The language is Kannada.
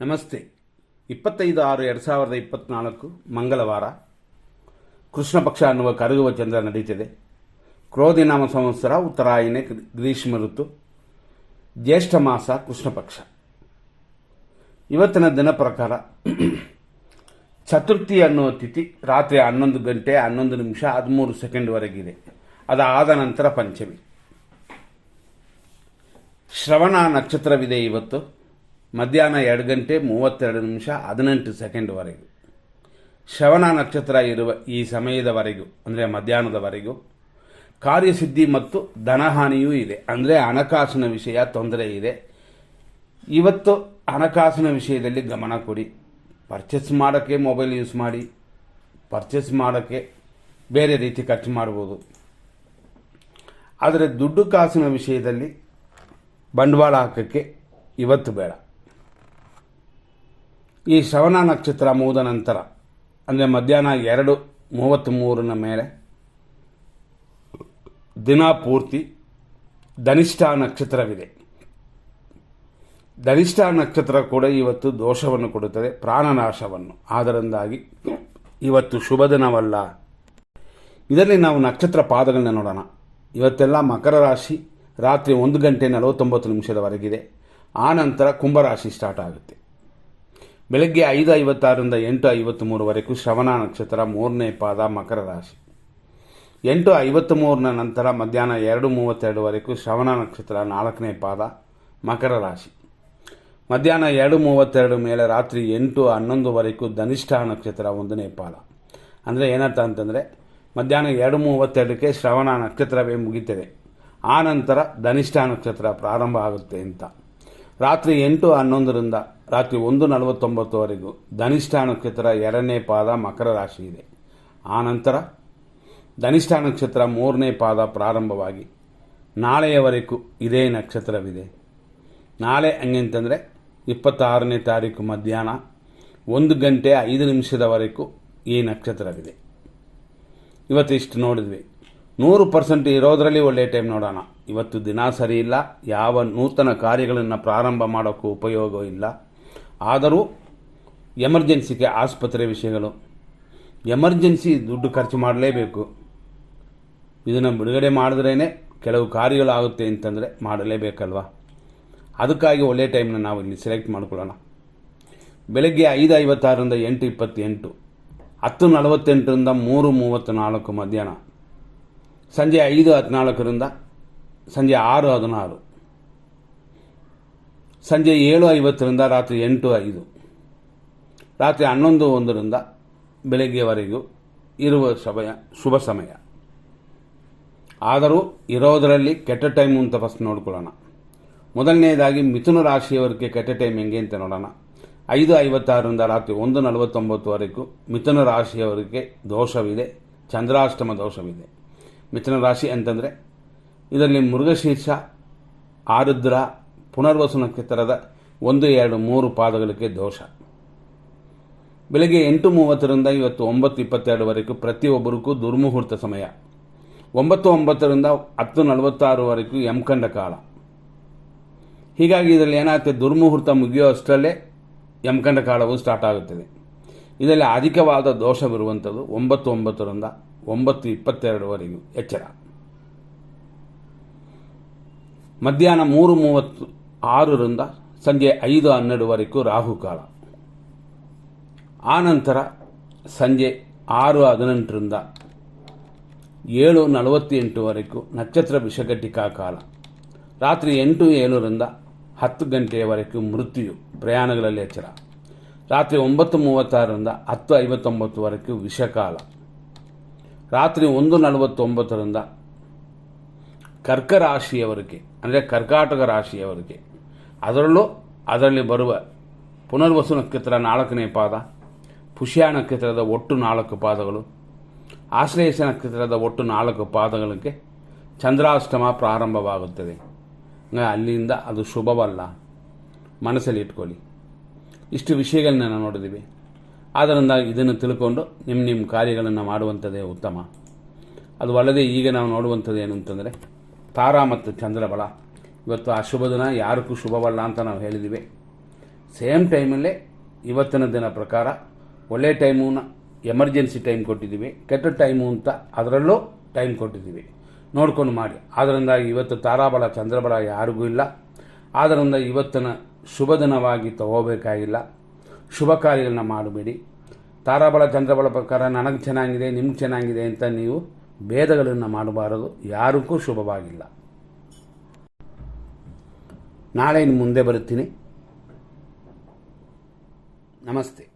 ನಮಸ್ತೆ. ಇಪ್ಪತ್ತೈದು ಆರು ಎರಡು ಸಾವಿರದ ಇಪ್ಪತ್ತ್ನಾಲ್ಕು ಮಂಗಳವಾರ ಕೃಷ್ಣ ಪಕ್ಷ ಅನ್ನುವ ಕರಗುವ ಚಂದ್ರ ನಡೀತಿದೆ. ಕ್ರೋಧಿನಾಮ ಸಂವತ್ಸರ, ಉತ್ತರಾಯಣೆ, ಗ್ರೀಷ್ಮ ಋತು, ಜ್ಯೇಷ್ಠ ಮಾಸ, ಕೃಷ್ಣ ಪಕ್ಷ. ಇವತ್ತಿನ ದಿನ ಪ್ರಕಾರ ಚತುರ್ಥಿ ಅನ್ನುವ ತಿಥಿ ರಾತ್ರಿ ಹನ್ನೊಂದು ಗಂಟೆ ಹನ್ನೊಂದು ನಿಮಿಷ ಹದಿಮೂರು ಸೆಕೆಂಡ್ವರೆಗಿದೆ ಅದಾದ ನಂತರ ಪಂಚಮಿ. ಶ್ರವಣ ನಕ್ಷತ್ರವಿದೆ ಇವತ್ತು. ಮಧ್ಯಾಹ್ನ ಎರಡು ಗಂಟೆ ಮೂವತ್ತೆರಡು ನಿಮಿಷ ಹದಿನೆಂಟು ಸೆಕೆಂಡ್ವರೆಗೂ. ಶ್ರವಣ ನಕ್ಷತ್ರ ಇರುವ ಈ ಸಮಯದವರೆಗೂ, ಅಂದರೆ ಮಧ್ಯಾಹ್ನದವರೆಗೂ, ಕಾರ್ಯಸಿದ್ಧಿ ಮತ್ತು ಧನಹಾನಿಯೂ ಇದೆ. ಅಂದರೆ ಹಣಕಾಸಿನ ವಿಷಯ ತೊಂದರೆ ಇದೆ. ಇವತ್ತು ಹಣಕಾಸಿನ ವಿಷಯದಲ್ಲಿ ಗಮನ ಕೊಡಿ. ಪರ್ಚೇಸ್ ಮಾಡೋಕ್ಕೆ ಮೊಬೈಲ್ ಯೂಸ್ ಮಾಡಿ. ಪರ್ಚೇಸ್ ಮಾಡೋಕ್ಕೆ ಬೇರೆ ರೀತಿ ಖರ್ಚು ಮಾಡ್ಬೋದು. ಆದರೆ ದುಡ್ಡು ಕಾಸಿನ ವಿಷಯದಲ್ಲಿ ಬಂಡವಾಳ ಹಾಕೋಕ್ಕೆ ಇವತ್ತು ಬೇಡ. ಈ ಶ್ರವಣ ನಕ್ಷತ್ರ ಮುಗಿದ ನಂತರ, ಅಂದರೆ ಮಧ್ಯಾಹ್ನ ಎರಡು ಮೂವತ್ತ್ಮೂರನ ಮೇಲೆ, ದಿನ ಪೂರ್ತಿ ಧನಿಷ್ಠ ನಕ್ಷತ್ರವಿದೆ. ಧನಿಷ್ಠ ನಕ್ಷತ್ರ ಕೂಡ ಇವತ್ತು ದೋಷವನ್ನು ಕೊಡುತ್ತದೆ, ಪ್ರಾಣನಾಶವನ್ನು. ಆದ್ದರಿಂದಾಗಿ ಇವತ್ತು ಶುಭ ದಿನವಲ್ಲ. ಇದರಲ್ಲಿ ನಾವು ನಕ್ಷತ್ರ ಪಾದಗಳನ್ನ ನೋಡೋಣ. ಇವತ್ತೆಲ್ಲ ಮಕರ ರಾಶಿ ರಾತ್ರಿ ಒಂದು ಗಂಟೆ ನಲವತ್ತೊಂಬತ್ತು ನಿಮಿಷದವರೆಗಿದೆ. ಆ ನಂತರ ಕುಂಭರಾಶಿ ಸ್ಟಾರ್ಟ್ ಆಗುತ್ತೆ. ಬೆಳಗ್ಗೆ ಐದು ಐವತ್ತಾರರಿಂದ ಎಂಟು ಐವತ್ತ್ಮೂರವರೆಗೂ ಶ್ರವಣ ನಕ್ಷತ್ರ ಮೂರನೇ ಪಾದ ಮಕರ ರಾಶಿ. ಎಂಟು ಐವತ್ತ್ಮೂರನ ನಂತರ ಮಧ್ಯಾಹ್ನ ಎರಡು ಮೂವತ್ತೆರಡುವರೆಗೂ ಶ್ರವಣ ನಕ್ಷತ್ರ ನಾಲ್ಕನೇ ಪಾದ ಮಕರ ರಾಶಿ. ಮಧ್ಯಾಹ್ನ ಎರಡು ಮೂವತ್ತೆರಡು ಮೇಲೆ ರಾತ್ರಿ ಎಂಟು ಹನ್ನೊಂದುವರೆಗೂ ಧನಿಷ್ಠ ನಕ್ಷತ್ರ ಒಂದನೇ ಪಾದ. ಅಂದರೆ ಏನರ್ಥ ಅಂತಂದರೆ, ಮಧ್ಯಾಹ್ನ ಎರಡು ಮೂವತ್ತೆರಡಕ್ಕೆ ಶ್ರವಣ ನಕ್ಷತ್ರವೇ ಮುಗೀತದೆ. ಆ ನಂತರ ಧನಿಷ್ಠ ನಕ್ಷತ್ರ ಪ್ರಾರಂಭ ಆಗುತ್ತೆ ಅಂತ. ರಾತ್ರಿ ಎಂಟು ಹನ್ನೊಂದರಿಂದ ರಾತ್ರಿ ಒಂದು ನಲವತ್ತೊಂಬತ್ತುವರೆಗೂ ಧನಿಷ್ಠ ನಕ್ಷತ್ರ ಎರಡನೇ ಪಾದ ಮಕರ ರಾಶಿ ಇದೆ. ಆನಂತರ ನಂತರ ಧನಿಷ್ಠ ನಕ್ಷತ್ರ ಮೂರನೇ ಪಾದ ಪ್ರಾರಂಭವಾಗಿ ನಾಳೆಯವರೆಗೂ ಇದೇ ನಕ್ಷತ್ರವಿದೆ. ನಾಳೆ ಹಂಗೆಂತಂದರೆ ಇಪ್ಪತ್ತಾರನೇ ತಾರೀಕು ಮಧ್ಯಾಹ್ನ ಒಂದು ಗಂಟೆ ಐದು ನಿಮಿಷದವರೆಗೂ ಈ ನಕ್ಷತ್ರವಿದೆ. ಇವತ್ತಿಷ್ಟು ನೋಡಿದ್ವಿ. ನೂರು ಪರ್ಸೆಂಟ್ ಇರೋದರಲ್ಲಿ ಒಳ್ಳೆಯ ಟೈಮ್ ನೋಡೋಣ. ಇವತ್ತು ದಿನ ಸರಿ ಇಲ್ಲ. ಯಾವ ನೂತನ ಕಾರ್ಯಗಳನ್ನು ಪ್ರಾರಂಭ ಮಾಡೋಕ್ಕೂ ಉಪಯೋಗ ಇಲ್ಲ. ಆದರೂ ಎಮರ್ಜೆನ್ಸಿಗೆ ಆಸ್ಪತ್ರೆ ವಿಷಯಗಳು. ಎಮರ್ಜೆನ್ಸಿ ದುಡ್ಡು ಖರ್ಚು ಮಾಡಲೇಬೇಕು. ಇದನ್ನು ಬಿಡುಗಡೆ ಮಾಡಿದ್ರೇ ಕೆಲವು ಕಾರ್ಯಗಳಾಗುತ್ತೆ ಅಂತಂದರೆ ಮಾಡಲೇಬೇಕಲ್ವಾ? ಅದಕ್ಕಾಗಿ ಒಳ್ಳೆಯ ಟೈಮ್ನ ನಾವು ಇಲ್ಲಿ ಸೆಲೆಕ್ಟ್ ಮಾಡ್ಕೊಳ್ಳೋಣ. ಬೆಳಗ್ಗೆ ಐದು ಐವತ್ತಾರರಿಂದ ಎಂಟು ಇಪ್ಪತ್ತೆಂಟು, ಹತ್ತು ನಲವತ್ತೆಂಟರಿಂದ ಮೂರು ಮೂವತ್ತು ನಾಲ್ಕು ಮಧ್ಯಾಹ್ನ. ಸಂಜೆ ಐದು ಹದಿನಾಲ್ಕರಿಂದ ಸಂಜೆ ಆರು ಹದಿನಾರು. ಸಂಜೆ ಏಳು ಐವತ್ತರಿಂದ ರಾತ್ರಿ ಎಂಟು ಐದು. ರಾತ್ರಿ ಹನ್ನೊಂದು ಒಂದರಿಂದ ಬೆಳಗ್ಗೆವರೆಗೂ ಇರುವ ಸಮಯ, ಶುಭ ಸಮಯ. ಆದರೂ ಇರೋದರಲ್ಲಿ ಕೆಟ್ಟ ಟೈಮು ಅಂತ ಫಸ್ಟ್ ನೋಡ್ಕೊಳ್ಳೋಣ. ಮೊದಲನೇದಾಗಿ ಮಿಥುನ ರಾಶಿಯವರಿಗೆ ಕೆಟ್ಟ ಟೈಮ್ ಹೆಂಗೆ ಅಂತ ನೋಡೋಣ. ಐದು ಐವತ್ತಾರರಿಂದ ರಾತ್ರಿ ಒಂದು ನಲವತ್ತೊಂಬತ್ತುವರೆಗೂ ಮಿಥುನ ರಾಶಿಯವರಿಗೆ ದೋಷವಿದೆ, ಚಂದ್ರಾಷ್ಟಮ ದೋಷವಿದೆ. ಮಿಥುನ ರಾಶಿ ಅಂತಂದರೆ ಇದರಲ್ಲಿ ಮೃಗಶೀರ್ಷ, ಆರುದ್ರ ಪುನರ್ವಸು ನಕ್ಷತ್ರದ ಒಂದು, ಎರಡು, ಮೂರು ಪಾದಗಳಿಗೆ ದೋಷ. ಬೆಳಗ್ಗೆ ಎಂಟು ಮೂವತ್ತರಿಂದ ಇವತ್ತು ಒಂಬತ್ತು ಇಪ್ಪತ್ತೆರಡುವರೆಗೂ ಪ್ರತಿಯೊಬ್ಬರಿಗೂ ದುರ್ಮುಹೂರ್ತ ಸಮಯ. ಒಂಬತ್ತು, ಒಂಬತ್ತರಿಂದ ಹತ್ತು ನಲವತ್ತಾರುವರೆಗೂ ಯಮಕಂಡ ಕಾಲ. ಹೀಗಾಗಿ ಇದರಲ್ಲಿ ಏನಾಗುತ್ತೆ? ದುರ್ಮುಹೂರ್ತ ಮುಗಿಯೋ ಅಷ್ಟರಲ್ಲೇ ಯಮಕಂಡ ಕಾಲವು ಸ್ಟಾರ್ಟ್ ಆಗುತ್ತದೆ. ಇದರಲ್ಲಿ ಅಧಿಕವಾದ ದೋಷವಿರುವಂಥದ್ದು ಒಂಬತ್ತು, ಒಂಬತ್ತರಿಂದ ಒಂಬತ್ತು ಇಪ್ಪತ್ತೆರಡುವರೆಗೂ ಎಚ್ಚರ. ಮಧ್ಯಾಹ್ನ ಮೂರು ಮೂವತ್ತು ಆರರಿಂದ ಸಂಜೆ ಐದು ಹನ್ನೆರಡುವರೆಗೂ ರಾಹುಕಾಲ. ಆನಂತರ ಸಂಜೆ ಆರು ಹದಿನೆಂಟರಿಂದ ಏಳು ನಲವತ್ತೆಂಟುವರೆಗೂ ನಕ್ಷತ್ರ ವಿಷಘಟಿಕಾ ಕಾಲ. ರಾತ್ರಿ ಎಂಟು ಏಳರಿಂದ ಹತ್ತು ಗಂಟೆಯವರೆಗೂ ಮೃತ್ಯು, ಪ್ರಯಾಣಗಳಲ್ಲಿ ಎಚ್ಚರ. ರಾತ್ರಿ ಒಂಬತ್ತು ಮೂವತ್ತಾರರಿಂದ ಹತ್ತು ಐವತ್ತೊಂಬತ್ತುವರೆಗೂ ವಿಷಕಾಲ. ರಾತ್ರಿ ಒಂದು ನಲವತ್ತೊಂಬತ್ತರಿಂದ ಕರ್ಕ ರಾಶಿಯವರಿಗೆ ಅಂದರೆ ಕರ್ಕಾಟಕ ರಾಶಿಯವರಿಗೆ. ಅದರಲ್ಲೂ ಅದರಲ್ಲಿ ಬರುವ ಪುನರ್ವಸು ನಕ್ಷತ್ರ ನಾಲ್ಕನೇ ಪಾದ ಪುಷ್ಯ ನಕ್ಷತ್ರದ ಒಟ್ಟು ನಾಲ್ಕು ಪಾದಗಳು, ಆಶ್ಲೇಷ ನಕ್ಷತ್ರದ ಒಟ್ಟು ನಾಲ್ಕು ಪಾದಗಳಿಗೆ ಚಂದ್ರಾಷ್ಟಮ ಪ್ರಾರಂಭವಾಗುತ್ತದೆ. ಅಲ್ಲಿಂದ ಅದು ಶುಭವಲ್ಲ. ಮನಸ್ಸಲ್ಲಿ ಇಟ್ಕೊಳ್ಳಿ. ಇಷ್ಟು ವಿಷಯಗಳನ್ನ ನಾವು ನೋಡಿದ್ದೀವಿ ಆದ್ದರಿಂದ ಇದನ್ನು ತಿಳ್ಕೊಂಡು ನಿಮ್ಮ ನಿಮ್ಮ ಕಾರ್ಯಗಳನ್ನು ಮಾಡುವಂಥದ್ದೇ ಉತ್ತಮ. ಅದು ಅಲ್ಲದೆ ಈಗ ನಾವು ನೋಡುವಂಥದ್ದು ಏನು ಅಂತಂದರೆ ತಾರಾ ಮತ್ತು ಚಂದ್ರಬಲ. ಇವತ್ತು ಅಶುಭ ದಿನ, ಯಾರಿಗೂ ಶುಭವಲ್ಲ ಅಂತ ನಾವು ಹೇಳಿದ್ದೀವಿ ಸೇಮ್ ಟೈಮಲ್ಲೇ ಇವತ್ತಿನ ದಿನ ಪ್ರಕಾರ ಒಳ್ಳೆ ಟೈಮುನ ಎಮರ್ಜೆನ್ಸಿ ಟೈಮ್ ಕೊಟ್ಟಿದ್ದೀವಿ ಕೆಟ್ಟ ಟೈಮು ಅಂತ ಅದರಲ್ಲೂ ಟೈಮ್ ಕೊಟ್ಟಿದ್ದೀವಿ ನೋಡ್ಕೊಂಡು ಮಾಡಿ. ಆದ್ದರಿಂದ ಇವತ್ತು ತಾರಾಬಲ, ಚಂದ್ರಬಲ ಯಾರಿಗೂ ಇಲ್ಲ. ಆದ್ದರಿಂದ ಇವತ್ತಿನ ಶುಭ ದಿನವಾಗಿ ತಗೋಬೇಕಾಗಿಲ್ಲ. ಶುಭ ಕಾರ್ಯಗಳನ್ನ ಮಾಡಬೇಡಿ. ತಾರಾಬಲ, ಚಂದ್ರಬಲ ಪ್ರಕಾರ ನನಗೆ ಚೆನ್ನಾಗಿದೆ, ನಿಮ್ಗೆ ಚೆನ್ನಾಗಿದೆ ಅಂತ ನೀವು ಭೇದಗಳನ್ನು ಮಾಡಬಾರದು ಯಾರಿಗೂ ಶುಭವಾಗಿಲ್ಲ. ನಾಳೆ ಇನ್ನು ಮುಂದೆ ಬರುತ್ತೀನಿ. ನಮಸ್ತೆ.